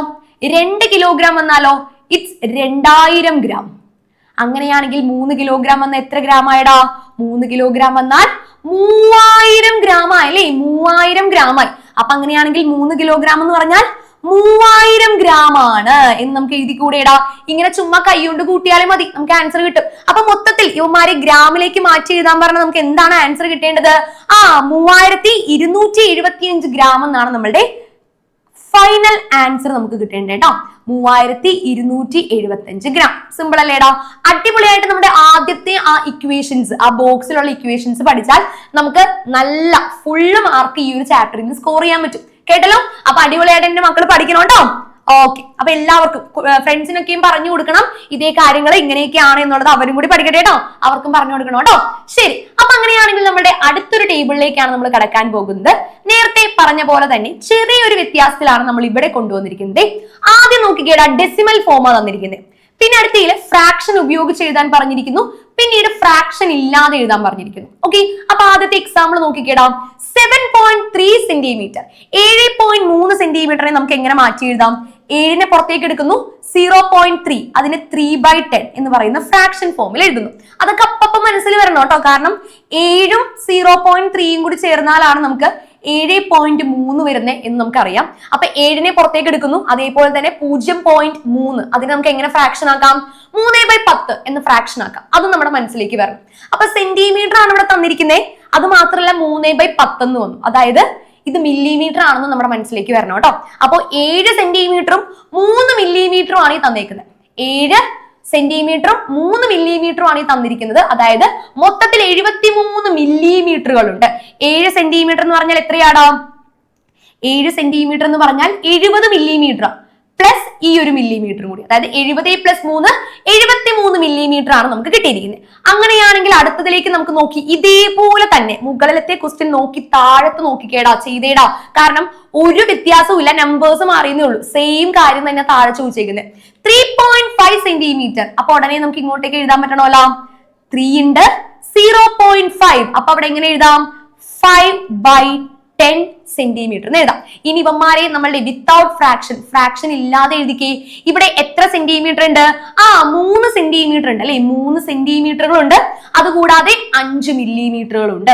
രണ്ട് കിലോഗ്രാം വന്നാലോ? ഇറ്റ്സ് രണ്ടായിരം ഗ്രാം അങ്ങനെയാണെങ്കിൽ മൂന്ന് കിലോഗ്രാം വന്നാൽ എത്ര ഗ്രാം ആയടാ? മൂന്ന് കിലോഗ്രാം വന്നാൽ മൂവായിരം ഗ്രാം ആയല്ലേ മൂവായിരം ഗ്രാം ആയി. അപ്പൊ അങ്ങനെയാണെങ്കിൽ മൂന്ന് കിലോഗ്രാം എന്ന് പറഞ്ഞാൽ മൂവായിരം ഗ്രാം ആണ് എന്ന് നമുക്ക് എഴുതി കൂടെയിടാ ഇങ്ങനെ ചുമ്മാ കൈകൊണ്ട് കൂട്ടിയാലേ മതി. നമുക്ക് ആൻസർ കിട്ടും. അപ്പൊ മൊത്തത്തിൽ ഇവന്മാരെ ഗ്രാമിലേക്ക് മാറ്റി എഴുതാൻ പറഞ്ഞാൽ നമുക്ക് എന്താണ് ആൻസർ കിട്ടേണ്ടത്? ആ മൂവായിരത്തി ഇരുന്നൂറ്റി എഴുപത്തി അഞ്ച് ഗ്രാം എന്നാണ് നമ്മളുടെ ഫൈനൽ ആൻസർ നമുക്ക് കിട്ടേണ്ടത് കേട്ടോ. മൂവായിരത്തി ഇരുന്നൂറ്റി എഴുപത്തി അഞ്ച് ഗ്രാം സിമ്പിൾ അല്ലേടാ അടിപൊളിയായിട്ട് നമ്മുടെ ആദ്യത്തെ ആ ഇക്വേഷൻസ് ആ ബോക്സിലുള്ള ഇക്വേഷൻസ് പഠിച്ചാൽ നമുക്ക് നല്ല ഫുള്ള് മാർക്ക് ഈ ഒരു ചാപ്റ്ററിൽ നിന്ന് സ്കോർ ചെയ്യാൻ പറ്റും. കേട്ടല്ലോ? അപ്പൊ അടിപൊളിയായിട്ട് എന്റെ മക്കൾ പഠിക്കണോട്ടോ ഓക്കെ അപ്പൊ എല്ലാവർക്കും ഫ്രണ്ട്സിനൊക്കെയും പറഞ്ഞു കൊടുക്കണം. ഇതേ കാര്യങ്ങൾ ഇങ്ങനെയൊക്കെയാണ് എന്നുള്ളത് അവരും കൂടി പഠിക്കട്ടെ കേട്ടോ. അവർക്കും പറഞ്ഞു കൊടുക്കണം കേട്ടോ. ശരി. അപ്പൊ അങ്ങനെയാണെങ്കിൽ നമ്മുടെ അടുത്തൊരു ടേബിളിലേക്കാണ് നമ്മൾ കടക്കാൻ പോകുന്നത്. നേരത്തെ പറഞ്ഞ പോലെ തന്നെ ചെറിയൊരു വ്യത്യാസത്തിലാണ് നമ്മൾ ഇവിടെ കൊണ്ടുവന്നിരിക്കുന്നത്. ആദ്യം നോക്കിക്കേടാ ഡെസിമൽ ഫോമാ തന്നിരിക്കുന്നത്. പിന്നെ അടുത്തയിൽ ഫ്രാക്ഷൻ ഉപയോഗിച്ച് എഴുതാൻ പറഞ്ഞിരിക്കുന്നു. പിന്നീട് ഫ്രാക്ഷൻ ഇല്ലാതെ എഴുതാൻ പറഞ്ഞിരിക്കുന്നു. ഓക്കെ അപ്പൊ ആദ്യത്തെ എക്സാമ്പിൾ നോക്കിക്കേടാം സെവൻ പോയിന്റ് ത്രീ സെന്റിമീറ്റർ ഏഴ് പോയിന്റ് മൂന്ന് സെന്റിമീറ്ററിനെ നമുക്ക് എങ്ങനെ മാറ്റി എഴുതാം? ഏഴിനെ പുറത്തേക്ക് എടുക്കുന്നു. സീറോ പോയിന്റ് ത്രീ അതിന് ത്രീ ബൈ ടെൻ എന്ന് പറയുന്ന ഫ്രാക്ഷൻ ഫോമിൽ എഴുതുന്നു. അതൊക്കെ അപ്പം മനസ്സിൽ വരണം കേട്ടോ. കാരണം ഏഴും സീറോ പോയിന്റ് ത്രീയും കൂടി ചേർന്നാലാണ് നമുക്ക് ഏഴ് പോയിന്റ് മൂന്ന് വരുന്നത് എന്ന് നമുക്കറിയാം. അപ്പൊ ഏഴിനെ പുറത്തേക്ക് എടുക്കുന്നു. അതേപോലെ തന്നെ പൂജ്യം പോയിന്റ് മൂന്ന്. അതിനെ നമുക്ക് എങ്ങനെ ഫ്രാക്ഷൻ ആക്കാം? മൂന്ന് ബൈ പത്ത് എന്ന് ഫ്രാക്ഷൻ ആക്കാം. അത് നമ്മുടെ മനസ്സിലേക്ക് വരണം. അപ്പൊ സെന്റിമീറ്റർ ആണ് ഇവിടെ തന്നിരിക്കുന്നത് അത് മാത്രമല്ല മൂന്ന് ബൈ പത്ത് എന്ന് വന്നു. അതായത് ഇത് മില്ലിമീറ്റർ ആണെന്ന് നമ്മുടെ മനസ്സിലേക്ക് വരണം കേട്ടോ. അപ്പോൾ ഏഴ് സെന്റിമീറ്ററും മൂന്ന് മില്ലിമീറ്ററും ആണ് ഈ തന്നേക്കുന്നത് ഏഴ് സെന്റിമീറ്ററും മൂന്ന് മില്ലിമീറ്ററും ആണ് ഈ തന്നിരിക്കുന്നത്. അതായത് മൊത്തത്തിൽ എഴുപത്തി മൂന്ന് മില്ലിമീറ്ററുകൾ ഉണ്ട് ഏഴ് സെന്റിമീറ്റർ എന്ന് പറഞ്ഞാൽ എത്രയാടാ? ഏഴ് സെന്റിമീറ്റർ എന്ന് പറഞ്ഞാൽ എഴുപത് മില്ലിമീറ്റർ പ്ലസ് ഈ ഒരു മില്ലിമീറ്റർ കൂടി. അതായത് എഴുപത് പ്ലസ് മൂന്ന് എഴുപത്തി മൂന്ന് മില്ലിമീറ്റർ ആണ് നമുക്ക് കിട്ടിയിരിക്കുന്നത്. അങ്ങനെയാണെങ്കിൽ അടുത്തതിലേക്ക് നമുക്ക് നോക്കി. ഇതേപോലെ തന്നെ മുകളിലത്തെ ക്വസ്റ്റ്യൻ നോക്കി താഴത്ത് നോക്കിക്കേടാ ചെയ്തേടാ. കാരണം ഒരു വ്യത്യാസവും ഇല്ല. നമ്പേഴ്സ് മാറിയെന്നേ ഉള്ളൂ. സെയിം കാര്യം തന്നെ താഴെ ചോദിച്ചേക്കുന്നത്. ത്രീ പോയിന്റ് ഫൈവ് സെന്റിമീറ്റർ അപ്പൊ ഉടനെ നമുക്ക് ഇങ്ങോട്ടേക്ക് എഴുതാൻ പറ്റണമല്ലോ ത്രീ ഉണ്ട്. സീറോ പോയിന്റ് ഫൈവ് അപ്പൊ അവിടെ എങ്ങനെ എഴുതാം? ഫൈവ് ബൈ ടെൻ സെന്റിമീറ്റർ എഴുതാം. ഇനി ഇവന്മാരെ നമ്മളുടെ വിത്തൗട്ട് ഫ്രാക്ഷൻ ഫ്രാക്ഷൻ ഇല്ലാതെ എഴുതിക്കേ. ഇവിടെ എത്ര സെന്റിമീറ്റർ ഉണ്ട്? ആ മൂന്ന് സെന്റിമീറ്റർ ഉണ്ട് അല്ലെ? മൂന്ന് സെന്റിമീറ്ററുകളുണ്ട് അതുകൂടാതെ അഞ്ച് മില്ലിമീറ്ററുകളുണ്ട്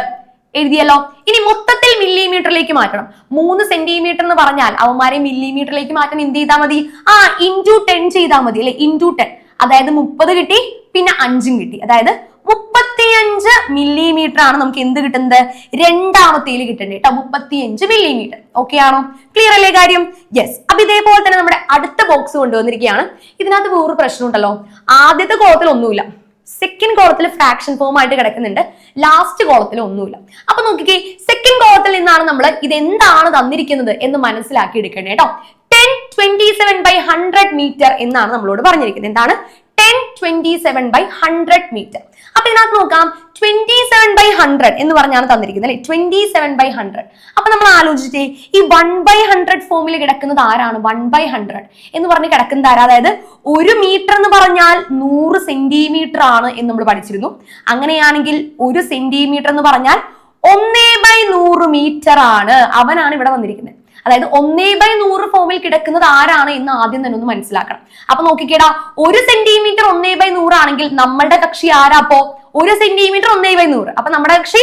എഴുതിയല്ലോ? ഇനി മൊത്തത്തിൽ മില്ലിമീറ്ററിലേക്ക് മാറ്റണം. മൂന്ന് സെന്റിമീറ്റർ എന്ന് പറഞ്ഞാൽ അവന്മാരെ മില്ലിമീറ്ററിലേക്ക് മാറ്റാൻ എന്ത് ചെയ്താൽ മതി? ആ ഇന്റു ടെൻ ചെയ്താൽ മതി അല്ലെ? ഇന്റു ടെൻ അതായത് മുപ്പത് കിട്ടി പിന്നെ അഞ്ചും കിട്ടി. അതായത് മുപ്പത്തിയഞ്ച് മില്ലിമീറ്റർ ആണ് നമുക്ക് എന്ത് കിട്ടുന്നത്? രണ്ടാമത്തേൽ കിട്ടണ്ടേ കേട്ടോ മുപ്പത്തിയഞ്ച് മില്ലിമീറ്റർ ഓക്കെ ആണോ? ക്ലിയർ അല്ലേ കാര്യം? യെസ് അപ്പൊ ഇതേപോലെ തന്നെ നമ്മുടെ അടുത്ത ബോക്സ് കൊണ്ടുവന്നിരിക്കുകയാണ്. ഇതിനകത്ത് വേറൊരു പ്രശ്നം ഉണ്ടല്ലോ ആദ്യത്തെ കോളത്തിൽ ഒന്നുമില്ല. സെക്കൻഡ് കോളത്തിൽ ഫ്രാക്ഷൻ ഫോം ആയിട്ട് കിടക്കുന്നുണ്ട്. ലാസ്റ്റ് കോളത്തിൽ ഒന്നുമില്ല. അപ്പൊ നോക്കിക്കേ സെക്കൻഡ് കോളത്തിൽ നിന്നാണ് നമ്മൾ ഇത് എന്താണ് തന്നിരിക്കുന്നത് എന്ന് മനസ്സിലാക്കി എടുക്കേണ്ടത് കേട്ടോ ten twenty seven by hundred metre എന്നാണ് നമ്മളോട് പറഞ്ഞിരിക്കുന്നത്. എന്താണ്? Ten twenty seven by hundred metre അപ്പൊ ഇതിനകത്ത് നോക്കാം. ട്വന്റി സെവൻ ബൈ ഹൺഡ്രഡ് എന്ന് പറഞ്ഞാണ് തന്നിരിക്കുന്നത് അല്ലെ? ട്വന്റി സെവൻ ബൈ ഹൺഡ്രഡ് അപ്പൊ നമ്മൾ ആലോചിച്ചിട്ടേ ഈ വൺ ബൈ ഹൺഡ്രഡ് ഫോമിൽ കിടക്കുന്നത് ആരാണ്? വൺ ബൈ ഹൺഡ്രഡ് എന്ന് പറഞ്ഞ് കിടക്കുന്നത് ആരാ? അതായത് ഒരു മീറ്റർ എന്ന് പറഞ്ഞാൽ നൂറ് സെന്റിമീറ്റർ ആണ് എന്ന് നമ്മൾ പഠിച്ചിരുന്നു. അങ്ങനെയാണെങ്കിൽ ഒരു സെന്റിമീറ്റർ എന്ന് പറഞ്ഞാൽ ഒന്നേ ബൈ നൂറ് മീറ്റർ ആണ് അവനാണ് ഇവിടെ വന്നിരിക്കുന്നത്. അതായത് ഒന്നേ ബൈ നൂറ് ഫോമിൽ കിടക്കുന്നത് ആരാണ് എന്ന് ആദ്യം തന്നെ ഒന്ന് മനസ്സിലാക്കണം. അപ്പൊ നോക്കിക്കേടാ ഒരു സെന്റിമീറ്റർ ഒന്നേ ബൈ നൂറാണെങ്കിൽ നമ്മളുടെ കക്ഷി ആരാപ്പോ? ഒരു സെന്റിമീറ്റർ ഒന്നേ ബൈ നൂറ്. അപ്പൊ നമ്മുടെ കക്ഷി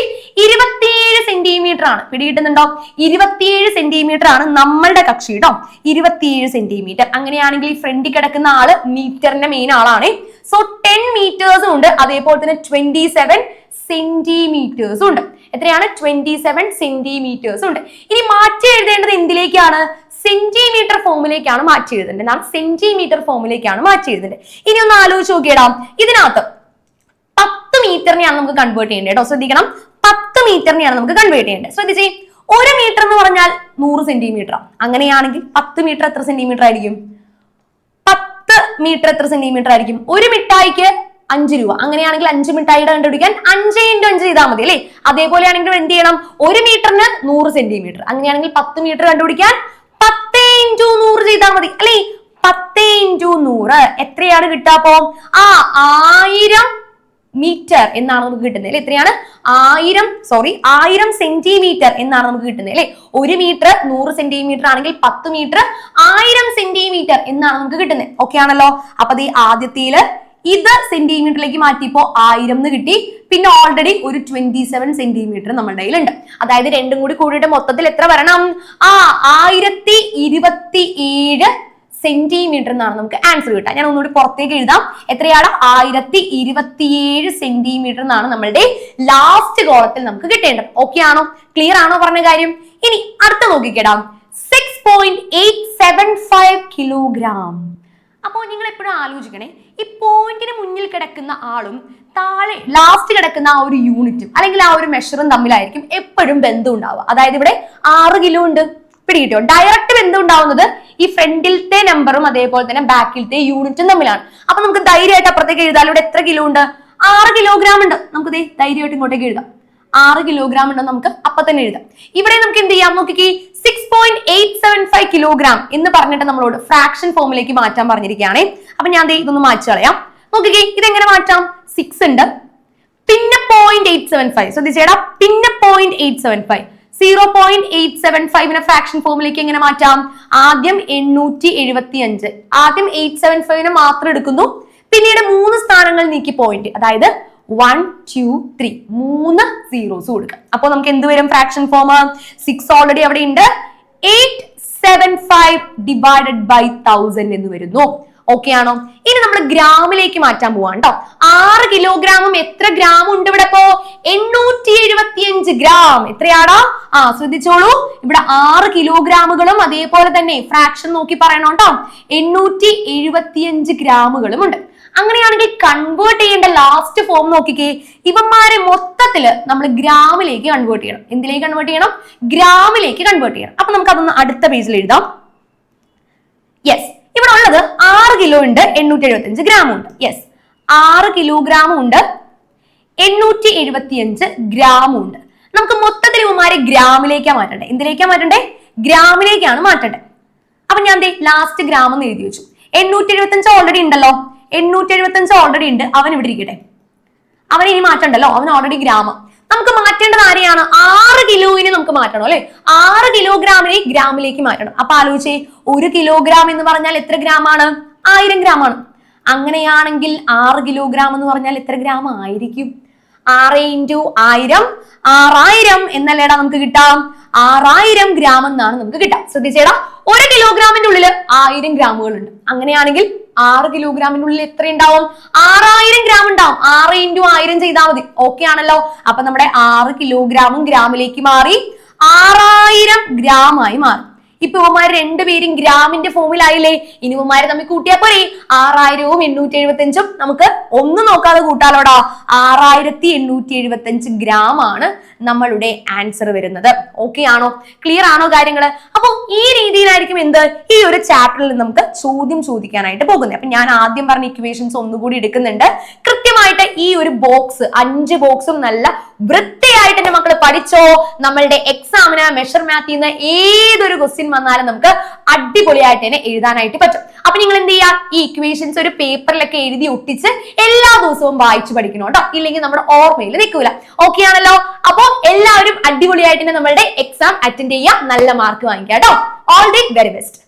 ഇരുപത്തിയേഴ് സെന്റിമീറ്റർ ആണ്. പിടികിട്ടുന്നുണ്ടോ? ഇരുപത്തിയേഴ് സെന്റിമീറ്റർ ആണ് നമ്മളുടെ കക്ഷി കേട്ടോ ഇരുപത്തിയേഴ് സെന്റിമീറ്റർ അങ്ങനെയാണെങ്കിൽ ഈ ഫ്രണ്ടിൽ കിടക്കുന്ന ആൾ മീറ്ററിന്റെ മെയിൻ ആളാണ്. സോ ടെൻ മീറ്റേഴ്സും ഉണ്ട്. അതേപോലെ തന്നെ ട്വന്റി സെവൻ സെന്റിമീറ്റേഴ്സും ഉണ്ട്. എത്രയാണ്? ട്വന്റി സെവൻ സെന്റിമീറ്റേഴ്സ് ഉണ്ട്. ഇനി മാറ്റി എഴുതേണ്ടത് എന്തിലേക്കാണ്? സെന്റിമീറ്റർ ഫോമിലേക്കാണ് മാറ്റി എഴുതേണ്ടത്. നാം സെന്റിമീറ്റർ ഫോമിലേക്കാണ് മാറ്റി എഴുതേണ്ടത്. ഇനി ഒന്ന് ആലോചിച്ച് നോക്കിയിടാം. ഇതിനകത്ത് പത്ത് മീറ്ററിനെയാണ് നമുക്ക് കൺവേർട്ട് ചെയ്യേണ്ടത് കേട്ടോ ശ്രദ്ധിക്കണം. മീറ്ററിനെയാണ് നമുക്ക് കൺവേർട്ട് ചെയ്യേണ്ടത്. ശ്രദ്ധിച്ചേ? ഒരു മീറ്റർ എന്ന് പറഞ്ഞാൽ നൂറ് സെന്റിമീറ്റർ അങ്ങനെയാണെങ്കിൽ പത്ത് മീറ്റർ എത്ര സെന്റിമീറ്റർ ആയിരിക്കും? പത്ത് മീറ്റർ എത്ര സെന്റിമീറ്റർ ആയിരിക്കും? ഒരു മിഠായിക്ക് അഞ്ച് രൂപ. അങ്ങനെയാണെങ്കിൽ അഞ്ച് മിഠായിയുടെ കണ്ടുപിടിക്കാൻ അഞ്ച് ഇന്റു അഞ്ച് ചെയ്താൽ മതി അല്ലേ? അതേപോലെ ആണെങ്കിൽ എന്ത് ചെയ്യണം? ഒരു മീറ്ററിന് നൂറ് സെന്റിമീറ്റർ അങ്ങനെയാണെങ്കിൽ പത്ത് മീറ്റർ കണ്ടുപിടിക്കാൻ പത്ത് ഇന്റു നൂറ് ചെയ്താൽ മതി അല്ലേ? പത്ത് ഇന്റു നൂറ്. എത്രയാണ് കിട്ടാപ്പോ ആ ആയിരം മീറ്റർ എന്നാണ് നമുക്ക് കിട്ടുന്നത് അല്ലെ? എത്രയാണ്? ആയിരം സോറി ആയിരം സെന്റിമീറ്റർ എന്നാണ് നമുക്ക് കിട്ടുന്നത് അല്ലെ? ഒരു മീറ്റർ നൂറ് സെന്റിമീറ്റർ ആണെങ്കിൽ പത്ത് മീറ്റർ ആയിരം സെന്റിമീറ്റർ എന്നാണ് നമുക്ക് കിട്ടുന്നത്. ഓക്കെ ആണല്ലോ? അപ്പൊ ഈ ആദ്യത്തേൽ ഇത് സെന്റിമീറ്ററിലേക്ക് മാറ്റിയപ്പോ ആയിരം എന്ന് കിട്ടി. പിന്നെ ഓൾറെഡി ഒരു ട്വന്റി സെവൻ സെന്റിമീറ്റർ നമ്മുടെ കയ്യിലുണ്ട്. അതായത് രണ്ടും കൂടി കൂടിയിട്ട് മൊത്തത്തിൽ എത്ര വരണം? ആ ആയിരത്തി ഇരുപത്തി ഏഴ് സെന്റിമീറ്റർ എന്നാണ് നമുക്ക് ആൻസർ കിട്ടുക. ഞാൻ ഒന്നുകൂടി പുറത്തേക്ക് എഴുതാം. എത്രയാണ്? ആയിരത്തി ഇരുപത്തിയേഴ് സെന്റിമീറ്റർ എന്നാണ് നമ്മളുടെ ലാസ്റ്റ് കോളത്തിൽ നമുക്ക് കിട്ടേണ്ടത്. ഓക്കെ ആണോ? ക്ലിയർ ആണോ പറഞ്ഞ കാര്യം? ഇനി അടുത്ത നോക്കിക്കേടാം. Six point eight seven five kilogram അപ്പോൾ നിങ്ങൾ എപ്പോഴും ആലോചിക്കണേ ഈ പോയിന്റിന് മുന്നിൽ കിടക്കുന്ന ആളും താഴെ ലാസ്റ്റ് കിടക്കുന്ന ആ ഒരു യൂണിറ്റും അല്ലെങ്കിൽ ആ ഒരു മെഷറും തമ്മിലായിരിക്കും എപ്പോഴും ബന്ധം ഉണ്ടാവുക. അതായത് ഇവിടെ ആറ് കിലോ ഉണ്ട്. പിടികിട്ടോ ഡയറക്റ്റ് ബന്ധം ഉണ്ടാവുന്നത്? ഈ ഫ്രണ്ടിലത്തെ നമ്പറും അതേപോലെ തന്നെ ബാക്കിലത്തെ യൂണിറ്റും തമ്മിലാണ്. അപ്പൊ നമുക്ക് ധൈര്യമായിട്ട് അപ്പുറത്തേക്ക് എഴുതാം. ഇവിടെ എത്ര കിലോ ഉണ്ട്? ആറ് കിലോഗ്രാം ഉണ്ട്. നമുക്ക് ദേ ധൈര്യമായിട്ട് ഇങ്ങോട്ടേക്ക് എഴുതാം. ആറ് കിലോഗ്രാം ഉണ്ടെന്ന് നമുക്ക് അപ്പൊ തന്നെ എഴുതാം. ഇവിടെ നമുക്ക് എന്ത് ചെയ്യാം? നോക്കിക്കേ six point eight seven five kilogram എന്ന് പറഞ്ഞിട്ട് നമ്മളോട് ഫ്രാക്ഷൻ ഫോമിലേക്ക് മാറ്റാൻ പറഞ്ഞിരിക്കുകയാണേ. അപ്പൊ ഞാൻ ഇതൊന്ന് മാറ്റി കളയാം. നോക്കിക്കേ ഇതെങ്ങനെ മാറ്റാം? സിക്സ് ഉണ്ട്. പിന്നെ പോയിന്റ് എയ്റ്റ് സെവൻ ഫൈവ് ശ്രദ്ധിച്ചേടാ പിന്നെ point eight seven five zero point eight seven ഫൈവിനെ fraction ഫോമിലേക്ക് എങ്ങനെ മാറ്റാം? ആദ്യം എണ്ണൂറ്റി എഴുപത്തി അഞ്ച് ആദ്യം എയ്റ്റ് സെവൻ ഫൈവിനെ മാത്രം എടുക്കുന്നു. പിന്നീട് മൂന്ന് സ്ഥാനങ്ങൾ നീക്കി പോയിന്റ് അതായത് വൺ ടു ത്രീ മൂന്ന് സീറോസ് കൊടുക്കാം അപ്പോൾ നമുക്ക് എന്ത് വരും? ഫ്രാക്ഷൻ ഫോം സിക്സ് ഓൾറെഡി അവിടെ ഉണ്ട്. Eight seven five divided by thousand എന്ന് വരുന്നു. ഓക്കെ ആണോ? ഇനി നമ്മൾ ഗ്രാമിലേക്ക് മാറ്റാൻ പോവാണ് കേട്ടോ ആറ് കിലോഗ്രാമും എത്ര ഗ്രാം ഉണ്ട് ഇവിടെ ഇപ്പോ എണ്ണൂറ്റി എഴുപത്തിയഞ്ച് ഗ്രാം. എത്രയാണോ ആ ശ്രദ്ധിച്ചോളൂ. ഇവിടെ ആറ് കിലോഗ്രാമുകളും അതേപോലെ തന്നെ ഫ്രാക്ഷൻ നോക്കി പറയണം കേട്ടോ. എണ്ണൂറ്റി എഴുപത്തിയഞ്ച് ഗ്രാമുകളും ഉണ്ട്. അങ്ങനെയാണെങ്കിൽ കൺവേർട്ട് ചെയ്യേണ്ട ലാസ്റ്റ് ഫോം നോക്കിക്കേ. ഇവന്മാരെ മൊത്തത്തിൽ നമ്മൾ ഗ്രാമിലേക്ക് കൺവേർട്ട് ചെയ്യണം. എന്തിലേക്ക് കൺവേർട്ട് ചെയ്യണം? ഗ്രാമിലേക്ക് കൺവേർട്ട് ചെയ്യണം. അപ്പൊ നമുക്ക് അതൊന്ന് അടുത്ത പേജിൽ എഴുതാം. യെസ് ഇവിടെ ഉള്ളത് ആറ് കിലോ ഉണ്ട് എണ്ണൂറ്റി എഴുപത്തി അഞ്ച് ഗ്രാമും ഉണ്ട്. യെസ് ആറ് കിലോഗ്രാമും ഉണ്ട് എണ്ണൂറ്റി എഴുപത്തി അഞ്ച് ഗ്രാമും ഉണ്ട്. നമുക്ക് മൊത്തത്തിൽ ഇവന്മാരെ ഗ്രാമിലേക്കാണ് മാറ്റണ്ടേ? എന്തിലേക്കാ മാറ്റണ്ടേ? ഗ്രാമിലേക്കാണ് മാറ്റണ്ടേ. അപ്പൊ ഞാൻ ലാസ്റ്റ് ഗ്രാം എന്ന് എഴുതി വെച്ചു. എണ്ണൂറ്റി എഴുപത്തി അഞ്ച് ഓൾറെഡി ഉണ്ടല്ലോ. എണ്ണൂറ്റി എഴുപത്തി അഞ്ച് ഓൾറെഡി ഉണ്ട്. അവൻ ഇവിടെ ഇരിക്കട്ടെ. അവൻ ഇനി മാറ്റണ്ടല്ലോ. അവൻ ഓൾറെഡി ഗ്രാമം. നമുക്ക് മാറ്റേണ്ടത് ആരെയാണ്? ആറ് കിലോയിനെ നമുക്ക് മാറ്റണം അല്ലെ? ആറ് കിലോഗ്രാമിനെ ഗ്രാമിലേക്ക് മാറ്റണം. അപ്പൊ ആലോചിച്ചേ ഒരു കിലോഗ്രാം എന്ന് പറഞ്ഞാൽ എത്ര ഗ്രാം ആണ് ആയിരം ഗ്രാം ആണ് അങ്ങനെയാണെങ്കിൽ ആറ് കിലോഗ്രാം എന്ന് പറഞ്ഞാൽ എത്ര ഗ്രാം ആയിരിക്കും ആറ് ഇന്റു ആയിരം ആറായിരം എന്നല്ലേടാ നമുക്ക് കിട്ടാം? ആറായിരം ഗ്രാം എന്നാണ് നമുക്ക് കിട്ടാം. ശ്രദ്ധിച്ചേടാ ഒരു കിലോഗ്രാമിന്റെ ഉള്ളിൽ ആയിരം ഗ്രാമുകൾ ഉണ്ട്. അങ്ങനെയാണെങ്കിൽ ആറ് കിലോഗ്രാമിന്റെ ഉള്ളിൽ എത്ര ഉണ്ടാവും? ആറായിരം ഗ്രാം ഉണ്ടാവും. ആറ് ഇന്റു ആയിരം ചെയ്താൽ മതി. ഓക്കെ ആണല്ലോ. അപ്പൊ നമ്മുടെ ആറ് കിലോഗ്രാമും ഗ്രാമിലേക്ക് മാറി ആറായിരം ഗ്രാം ആയി മാറി. ഇപ്പൊ ഇവന്മാര് രണ്ടുപേരും ഗ്രാമിന്റെ ഫോമിലായില്ലേ ഇനി ഇവന്മാരെ തമ്മിൽ കൂട്ടിയാ പോരെ. ആറായിരവും എണ്ണൂറ്റി എഴുപത്തി അഞ്ചും നമുക്ക് ഒന്നും നോക്കാതെ കൂട്ടാലോടാ. ആറായിരത്തി എണ്ണൂറ്റി എഴുപത്തി അഞ്ച് ഗ്രാം ആണ് നമ്മളുടെ ആൻസർ വരുന്നത്. ഓക്കെ ആണോ? ക്ലിയർ ആണോ കാര്യങ്ങൾ അപ്പൊ ഈ രീതിയിലായിരിക്കും എന്ത്? ഈ ഒരു ചാപ്റ്ററിൽ നമുക്ക് ചോദ്യം ചോദിക്കാനായിട്ട് പോകുന്നത്. അപ്പൊ ഞാൻ ആദ്യം പറഞ്ഞ ഇക്വേഷൻസ് ഒന്നുകൂടി എടുക്കുന്നുണ്ട്. കൃത്യമായിട്ട് ഈ ഒരു ബോക്സ് അഞ്ച് ബോക്സും നല്ല വൃത്തിയായിട്ട് എന്റെ മക്കൾ പഠിച്ചോ. നമ്മളുടെ എക്സാമിന് മെഷർ മാത്തിൽ നിന്ന് ഏതൊരു ക്വസ്റ്റ്യൻ വന്നാലും നമുക്ക് അടിപൊളിയായിട്ട് തന്നെ എഴുതാനായിട്ട് പറ്റും. അപ്പൊ നിങ്ങൾ എന്ത് ചെയ്യുക ഈ ഇക്വേഷൻസ് ഒരു പേപ്പറിലൊക്കെ എഴുതി ഒട്ടിച്ച് എല്ലാ ദിവസവും വായിച്ചു പഠിക്കണം കേട്ടോ. ഇല്ലെങ്കിൽ നമ്മുടെ ഓർമ്മയിൽ നിൽക്കൂല. ഓക്കെ ആണല്ലോ? അപ്പൊ എല്ലാവരും അടിപൊളിയായിട്ട് തന്നെ നമ്മളുടെ എക്സാം അറ്റൻഡ് ചെയ്യുക നല്ല മാർക്ക് വാങ്ങിക്കാം കേട്ടോ. All the very best